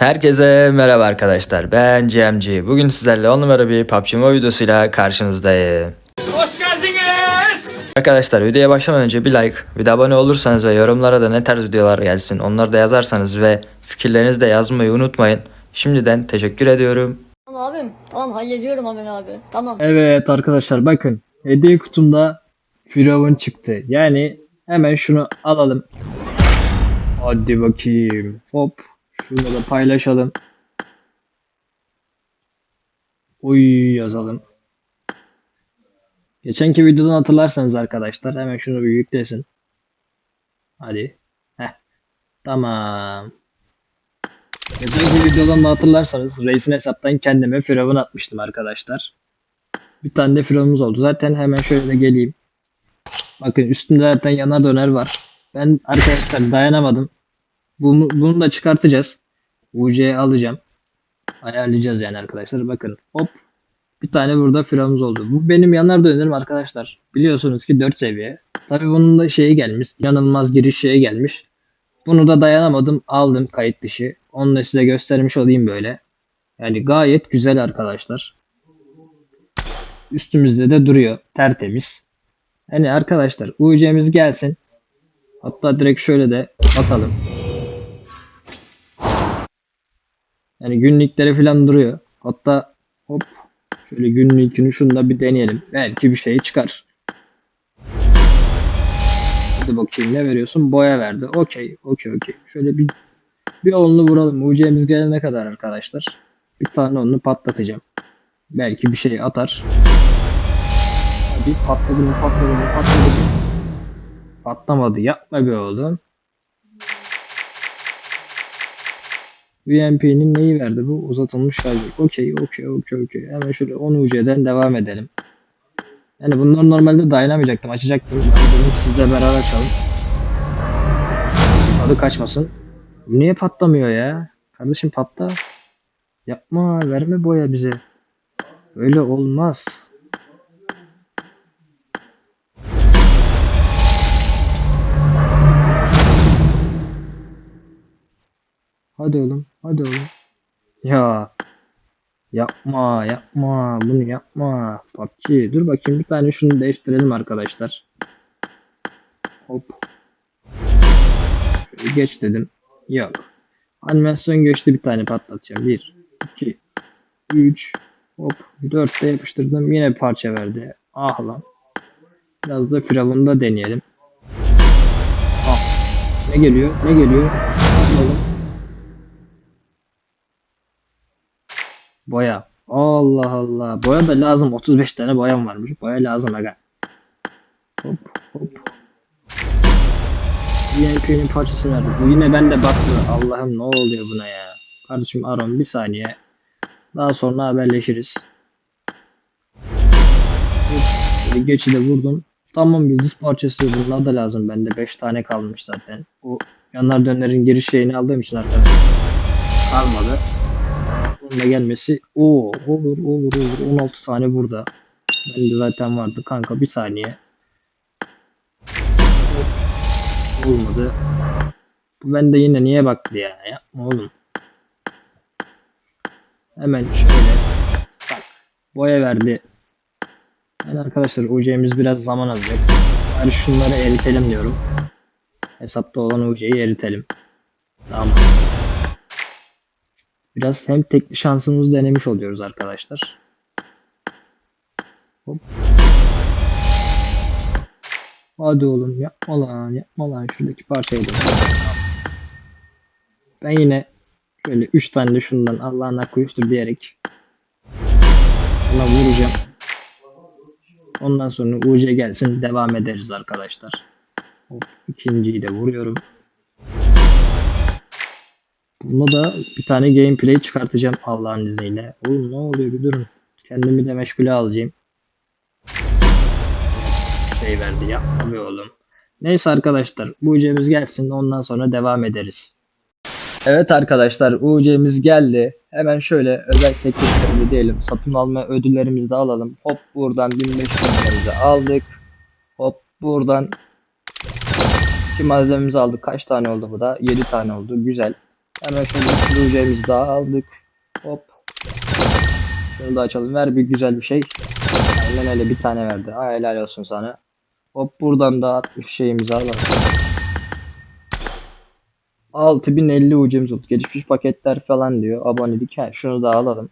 Herkese merhaba arkadaşlar. Ben CMG. Bugün sizlerle 10 numara bir PUBG Mobile videosuyla karşınızdayım. Hoş geldiniz. Arkadaşlar videoya başlamadan önce bir like, bir de abone olursanız ve yorumlara da ne tarz videolar gelsin onları da yazarsanız ve fikirlerinizi de yazmayı unutmayın. Şimdiden teşekkür ediyorum. Tamam abim. Tamam hallediyorum Amin abi. Tamam. Evet arkadaşlar bakın hediye kutumda Firavun çıktı. Yani hemen şunu alalım. Hadi bakayım. Hop. Şunu da paylaşalım. Uy yazalım. Geçenki videodan hatırlarsanız arkadaşlar hemen şunu bir yüklesin. Hadi. Heh. Tamam. Geçenki videodan da hatırlarsanız reisin hesaptan kendime firavun atmıştım arkadaşlar. Bir tane de firavunumuz oldu. Zaten hemen şöyle geleyim. Bakın üstünde zaten yanar döner var. Ben arkadaşlar dayanamadım. Bunu, bunu da çıkartacağız. UC'ye alacağım. Ayarlayacağız yani arkadaşlar. Bakın hop. Bir tane burada firavunumuz oldu. Bu benim yanar dönerim arkadaşlar. Biliyorsunuz ki 4 seviye. Tabi bunun da şeyi gelmiş. Yanılmaz giriş şeyi gelmiş. Bunu da dayanamadım. Aldım kayıt dışı. Onu da size göstermiş olayım böyle. Yani gayet güzel arkadaşlar. Üstümüzde de duruyor. Tertemiz. Hani arkadaşlar UC'miz gelsin. Hatta direkt şöyle de atalım. Yani günlükleri falan duruyor. Hatta hop şöyle günlükünü şunu da bir deneyelim. Belki bir şey çıkar. Hadi bakayım ne veriyorsun? Boya verdi. Okey, okey, okey. Şöyle bir bir onlu vuralım. UC'miz gelene kadar arkadaşlar. Bir tane onlu patlatacağım. Belki bir şey atar. Hadi patladı mı patladı mı patladı mı? Patlamadı. Yapma be oğlum. UMP'nin neyi verdi bu? Uzatılmış şarj. Okey, okey, okey, okey. Hemen şöyle 10 UC'den devam edelim. Yani bunları normalde dayanamayacaktım. Açacaktım. Dedim sizle beraber açalım. Adı kaçmasın. Niye patlamıyor ya? Kardeşim patla. Yapma. Verme boya bize. Öyle olmaz. Hadi oğlum. Hadi oğlum. Ya. Yapma. Yapma. Bunu yapma. PUBG. Dur bakayım bir tane şunu değiştirelim arkadaşlar. Hop. Geç dedim. Yok. Animasyon geçti bir tane patlatacağım. 1, 2, 3, hop 4 de yapıştırdım. Yine bir parça verdi. Ah lan. Biraz da firavunda deneyelim. Ah. Ne geliyor? Ne geliyor? Bakalım. Boya. Allah Allah. Boya da lazım. 35 tane boyam varmış. Boya lazım aga. Hop hop. UMP'nin parçası verdi. Bu yine bende baktı. Allah'ım ne oluyor buna ya. Kardeşim Aron bir saniye. Daha sonra haberleşiriz. Hop, geçide vurdum. Tamam yıldız parçası bunlar da lazım. Bende 5 tane kalmış zaten. O yanar dönerin giriş şeyini aldığım için arkadaşlar. Kalmadı. Bunun da gelmesi. Oo olur olur olur. 16 tane burada. Bende zaten vardı kanka bir saniye. Olmadı. Bu bende yine niye baktı ya? Yapma oğlum. Hemen şöyle. Bak. Boya verdi. Yani arkadaşlar UC'miz biraz zaman alacak. Bari şunları eritelim diyorum. Hesapta olan UC'yi eritelim. Tamam. Biraz hem tekli şansımızı denemiş oluyoruz arkadaşlar. Hop. Hadi oğlum yapma lan yapma lan şuradaki parçayı da. Ben yine şöyle 3 tane de şundan Allah'ın hakkı üçtür diyerek buna vuracağım. Ondan sonra UC gelsin devam ederiz arkadaşlar. Hop, ikinciyi de vuruyorum. Bunda da bir tane gameplay çıkartacağım Allah'ın izniyle. Oğlum ne oluyor bir durun. Kendimi de meşgule alacağım. Şey verdi ya. Abi oğlum. Neyse arkadaşlar. UC'miz gelsin ondan sonra devam ederiz. Evet arkadaşlar UC'miz geldi. Hemen şöyle özel tekliflerimizi diyelim. Satın alma ödüllerimizi de alalım. Hop buradan 1500'lerimizi aldık. Hop buradan iki malzememizi aldık. Kaç tane oldu bu da? 7 tane oldu. Güzel. Hemen şöyle süreceğimizi daha aldık. Hop. Şunu da açalım. Ver bir güzel bir şey. Aynen öyle bir tane verdi. Ha, helal olsun sana. Hop buradan da 60 şeyimizi alalım. 6050 ucumuz oldu. Gelişmiş paketler falan diyor. Abonelik. Ha, şunu da alalım.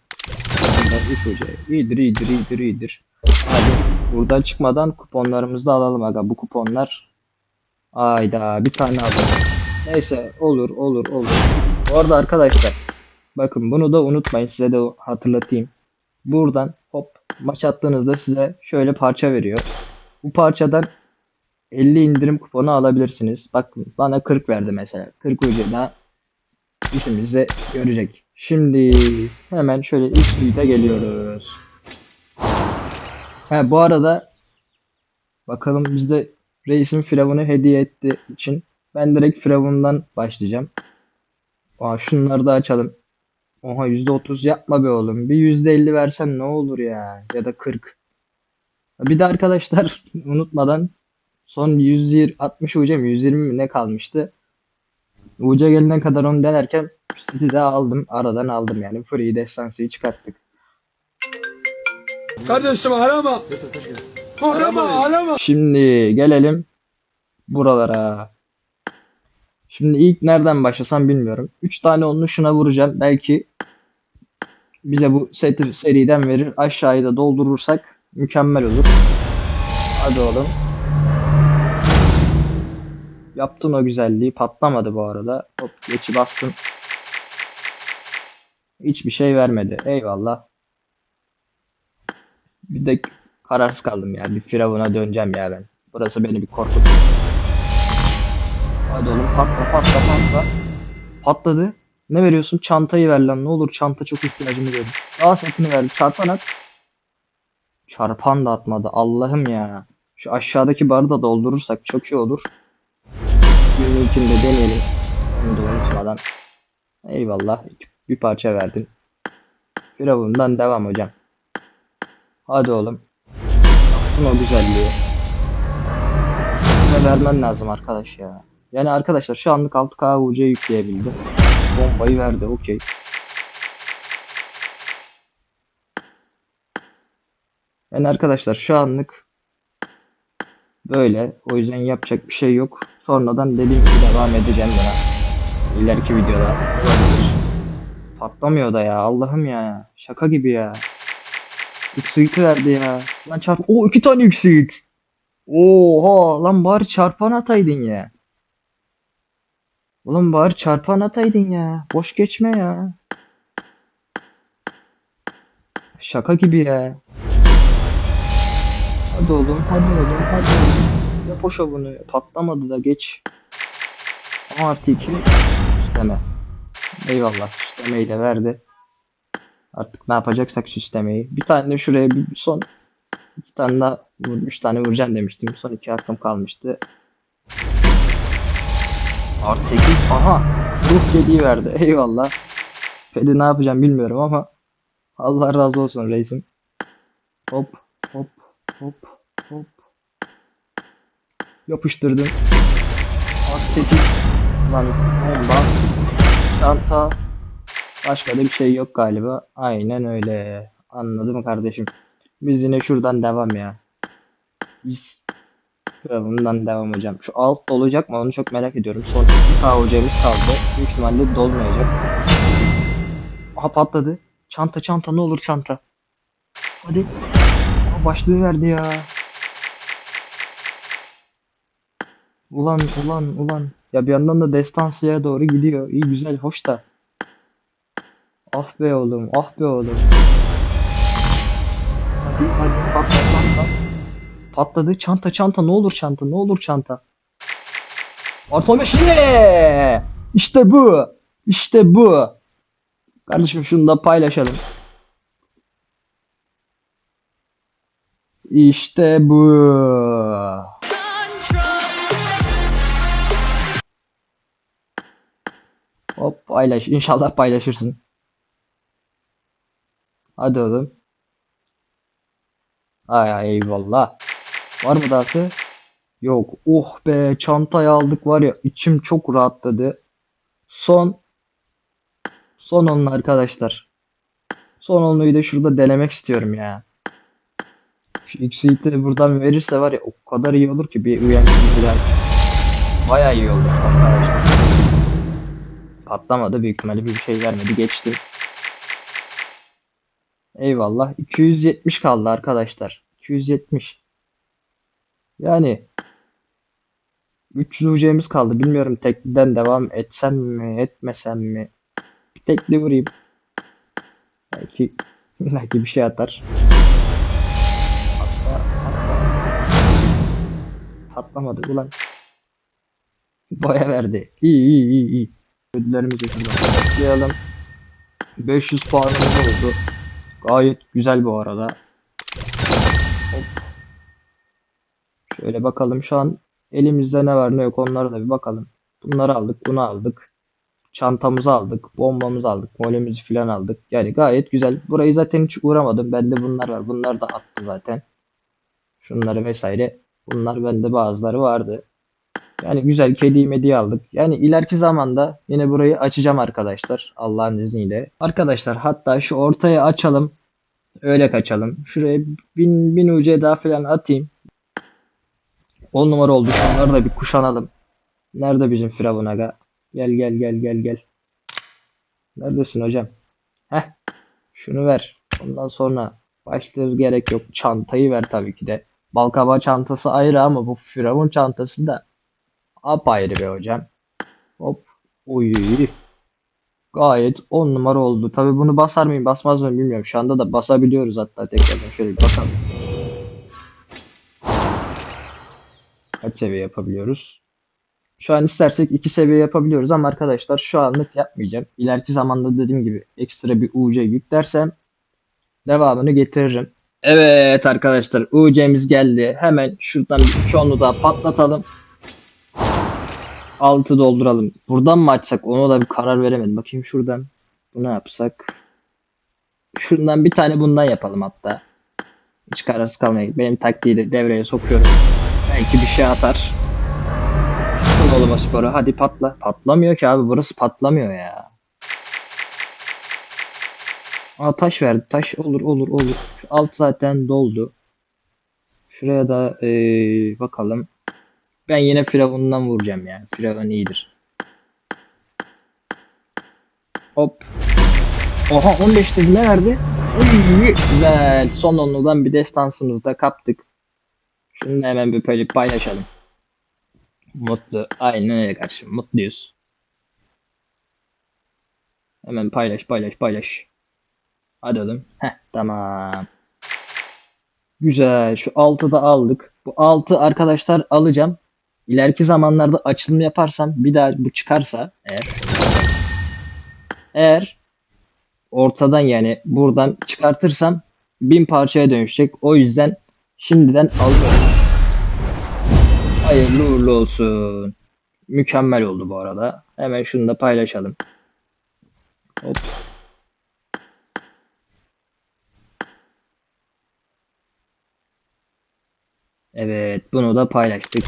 Bunlar 3 ucu. İyidir iyidir iyidir iyidir. Hadi buradan çıkmadan kuponlarımızı da alalım aga. Bu kuponlar Ayda bir tane aldım. Neyse olur olur olur. Bu arada arkadaşlar bakın bunu da unutmayın size de hatırlatayım. Buradan hop maç attığınızda size şöyle parça veriyor. Bu parçadan 50 indirim kuponu alabilirsiniz. Bakın bana 40 verdi mesela. 40 ucuyla işimizi görecek. Şimdi hemen şöyle ilk videoya geliyoruz. Ha bu arada bakalım bizde reisin firavunu hediye etti için ben direkt firavundan başlayacağım. Aa şunları da açalım. Oha %30 yapma be oğlum. Bir %50 versen ne olur ya. Ya da 40. Bir de arkadaşlar unutmadan son 120 60 UC mi 120 mi ne kalmıştı. UC gelene kadar onu denerken seti de aldım. Aradan aldım yani. Free destansıyı çıkarttık. Kardeşim arama. Arama arama. Şimdi gelelim buralara. Şimdi ilk nereden başlasam bilmiyorum. 3 tane onu şuna vuracağım. Belki bize bu seti seriden verir. Aşağıyı da doldurursak mükemmel olur. Hadi oğlum. Yaptın o güzelliği. Patlamadı bu arada. Hop geçi bastım. Hiçbir şey vermedi. Eyvallah. Bir de kararsız kaldım ya. Bir firavuna döneceğim ya ben. Burası beni bir korkuttu. Hadi oğlum patla patla patla. Patladı. Ne veriyorsun? Çantayı ver lan. Ne olur çanta çok ihtiyacımı görün. Daha setini ver. Çarpan at. Çarpan da atmadı. Allah'ım ya. Şu aşağıdaki barı da doldurursak çok iyi olur. Bir ilkinde deneyelim. Unutmadan. Eyvallah. Bir parça verdin. Firavundan devam hocam. Hadi oğlum. Yaptın o güzelliği. Ne vermen lazım arkadaş ya. Yani arkadaşlar şu anlık 6K UC yükleyebildim. Bombayı verdi okey. Yani arkadaşlar şu anlık böyle. O yüzden yapacak bir şey yok. Sonradan dediğim gibi devam edeceğim buna. İleriki videoda. Patlamıyor da ya Allah'ım ya. Şaka gibi ya. X-Suite'i verdi ya. Lan çarp... O iki tane X-Suite. Oha lan bari çarpan ataydın ya. Oğlum bari çarpan ataydın ya. Boş geçme ya. Şaka gibi ya. Hadi oğlum, hadi oğlum, hadi oğlum. Yap o. Patlamadı da geç. Ama artı iki süsleme. Eyvallah süslemeyi de verdi. Artık ne yapacaksak süslemeyi. Bir tane de şuraya bir son iki tane daha üç tane vuracağım demiştim. Son iki hakkım kalmıştı. Artı 8. Aha. Ruh dediği verdi. Eyvallah. Feli ne yapacağım bilmiyorum ama Allah razı olsun reisim. Hop hop hop hop. Yapıştırdım. Artı 8. Lan bomba. Çanta. Başka da bir şey yok galiba. Aynen öyle. Anladım kardeşim. Biz yine şuradan devam ya. Biz bundan devam hocam. Şu alt dolacak mı onu çok merak ediyorum. Son 2K hocamız kaldı. Büyük ihtimalle dolmayacak. Aha patladı. Çanta çanta ne olur çanta. Hadi. Aa, başlığı verdi ya. Ulan ulan ulan. Ya bir yandan da destansıya doğru gidiyor. İyi güzel hoş da. Ah be oğlum ah be oğlum. Hadi hadi patla patla. Patladı çanta çanta ne olur çanta ne olur çanta. Artomiş yine. İşte bu. İşte bu. Kardeşim şunu da paylaşalım. İşte bu. Hop paylaş. İnşallah paylaşırsın. Hadi oğlum. Ay eyvallah. Var mı dahası? Yok. Oh be çantayı aldık var ya içim çok rahatladı. Son Son onlu arkadaşlar. Son onluyu da şurada denemek istiyorum ya. Şu de buradan verirse var ya o kadar iyi olur ki bir uyanık falan. Bayağı iyi olur arkadaşlar. Patlamadı büyük ihtimalle bir şey vermedi geçti. Eyvallah. 270 kaldı arkadaşlar. 270. Yani 300 UC'miz kaldı. Bilmiyorum tekliden devam etsem mi, etmesem mi? Bir tekli vurayım. Belki belki bir şey atar. Patla, patla. Patlamadı ulan. Boya verdi. İyi iyi iyi iyi. Ödüllerimizi toplayalım. 500 puanımız oldu. Gayet güzel bu arada. Hop. Şöyle bakalım şu an elimizde ne var ne yok onlara da bir bakalım. Bunları aldık, bunu aldık. Çantamızı aldık, bombamızı aldık, molemizi filan aldık. Yani gayet güzel. Burayı zaten hiç uğramadım. Bende bunlar var. Bunlar da attı zaten. Şunları vesaire. Bunlar bende bazıları vardı. Yani güzel kedi mediyi aldık. Yani ileriki zamanda yine burayı açacağım arkadaşlar. Allah'ın izniyle. Arkadaşlar hatta şu ortaya açalım. Öyle kaçalım. Şuraya bin, bin UC daha falan atayım. 10 numara oldu. Şunları da bir kuşanalım. Nerede bizim Firavun aga? Gel gel gel gel gel. Neredesin hocam? Heh. Şunu ver. Ondan sonra başlıyoruz gerek yok. Çantayı ver tabii ki de. Balkabağı çantası ayrı ama bu Firavun çantası da apayrı be hocam. Hop. Uy. Gayet 10 numara oldu. Tabii bunu basar mıyım basmaz mıyım bilmiyorum. Şu anda da basabiliyoruz hatta tekrardan şöyle bir Kaç seviye yapabiliyoruz? Şu an istersek 2 seviye yapabiliyoruz ama arkadaşlar şu anlık yapmayacağım. İleriki zamanda dediğim gibi ekstra bir UC yüklersem devamını getiririm. Evet arkadaşlar UC'miz geldi. Hemen şuradan bir iki onu daha patlatalım. 6 dolduralım. Buradan mı açsak ona da bir karar veremedim. Bakayım şuradan. Bunu yapsak. Şundan bir tane bundan yapalım hatta. Hiç kararsız kalmayın. Benim taktiği de devreye sokuyorum. Belki bir şey atar. Oğlum sporu. Hadi patla. Patlamıyor ki abi. Burası patlamıyor ya. Aa taş verdi. Taş olur olur olur. Alt zaten doldu. Şuraya da ee, bakalım. Ben yine Firavun'dan vuracağım ya. Firavun iyidir. Hop. Oha 15 dedi ne verdi? Güzel. Son onludan bir destansımızı da kaptık. Şunu da hemen bir paylaşalım. Mutlu. Aynen öyle kardeşim. Mutluyuz. Hemen paylaş paylaş paylaş. Hadi oğlum. Heh tamam. Güzel. Şu 6'da aldık. Bu 6 arkadaşlar alacağım. İleriki zamanlarda açılım yaparsam bir daha bu çıkarsa eğer eğer ortadan yani buradan çıkartırsam bin parçaya dönüşecek. O yüzden şimdiden alıyorum. Hayırlı uğurlu olsun. Mükemmel oldu bu arada. Hemen şunu da paylaşalım. Hop. Evet, bunu da paylaştık.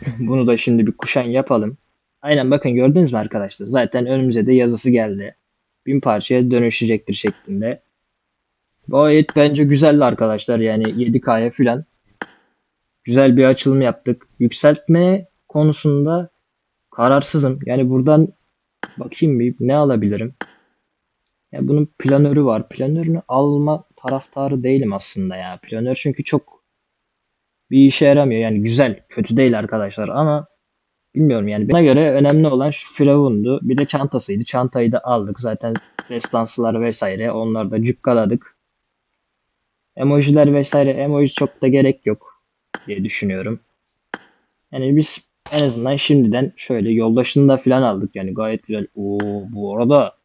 Bunu da şimdi bir kuşan yapalım. Aynen bakın gördünüz mü arkadaşlar? Zaten önümüze de yazısı geldi. Bin parçaya dönüşecektir şeklinde. Gayet bence güzeldi arkadaşlar. Yani 7K'ya filan. Güzel bir açılım yaptık. Yükseltme konusunda kararsızım. Yani buradan bakayım bir ne alabilirim. Ya bunun planörü var. Planörünü alma taraftarı değilim aslında ya. Planör çünkü çok bir işe yaramıyor. Yani güzel, kötü değil arkadaşlar ama bilmiyorum yani. Bana göre önemli olan şu firavundu. Bir de çantasıydı. Çantayı da aldık. Zaten destansılar vesaire onları da cükkaladık. Emojiler vesaire emoji çok da gerek yok diye düşünüyorum. Yani biz en azından şimdiden şöyle yoldaşını da falan aldık yani gayet güzel. Oo bu arada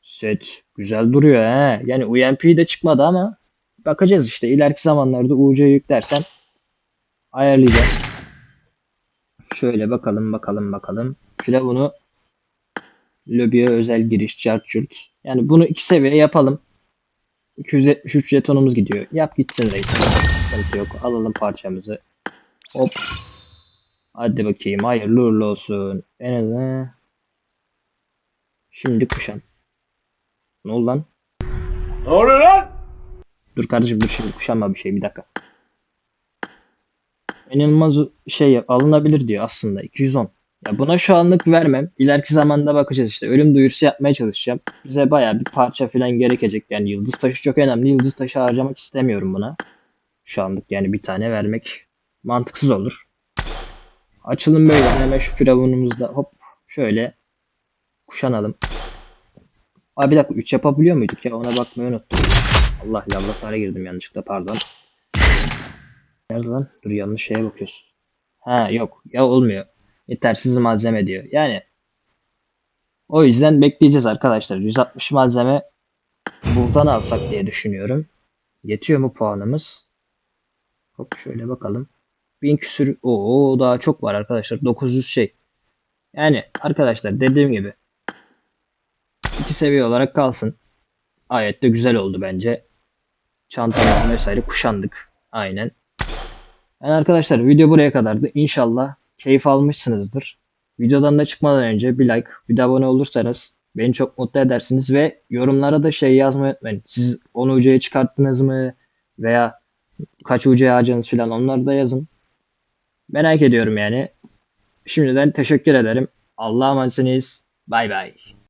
set güzel duruyor he. Yani UMP de çıkmadı ama bakacağız işte ileriki zamanlarda UC yüklersen ayarlayacağım. Şöyle bakalım bakalım bakalım. Firavunu lobiye özel giriş çarçurt. Yani bunu iki seviye yapalım. 273 jetonumuz gidiyor. Yap gitsin reis. Sıkıntı yok. Alalım parçamızı. Hop. Hadi bakayım. Hayırlı uğurlu olsun. En azından Şimdi kuşan. Ne oldu lan? Ne oluyor lan? Dur kardeşim dur şimdi kuşanma bir şey bir dakika. İnanılmaz şey alınabilir diyor aslında 210. Ya buna şu anlık vermem. İleriki zamanda bakacağız işte. Ölüm duyurusu yapmaya çalışacağım. Bize bayağı bir parça falan gerekecek. Yani yıldız taşı çok önemli. Yıldız taşı harcamak istemiyorum buna. Şu anlık yani bir tane vermek mantıksız olur. Açılım böyle. Hemen şu firavunumuzda hop şöyle kuşanalım. Abi bir dakika 3 yapabiliyor muyduk ya ona bakmayı unuttum. Allah lavlatlara girdim yanlışlıkla pardon. Nerede lan? Dur yanlış şeye bakıyoruz. Ha yok ya olmuyor. Yetersiz malzeme diyor. Yani o yüzden bekleyeceğiz arkadaşlar. 160 malzeme buradan alsak diye düşünüyorum. Yetiyor mu puanımız? Hop şöyle bakalım. 1000 küsür. Oo daha çok var arkadaşlar. 900 şey. Yani arkadaşlar dediğim gibi iki seviye olarak kalsın. Gayet de güzel oldu bence. Çantamızı vesaire kuşandık. Aynen. Yani arkadaşlar video buraya kadardı. İnşallah keyif almışsınızdır. Videodan da çıkmadan önce bir like, bir de abone olursanız beni çok mutlu edersiniz ve yorumlara da şey yazmayı unutmayın. Siz 10 UC'ye çıkarttınız mı veya kaç UC'ye harcadınız falan onları da yazın. Merak ediyorum yani. Şimdiden teşekkür ederim. Allah'a emanetsiniz. Bay bay.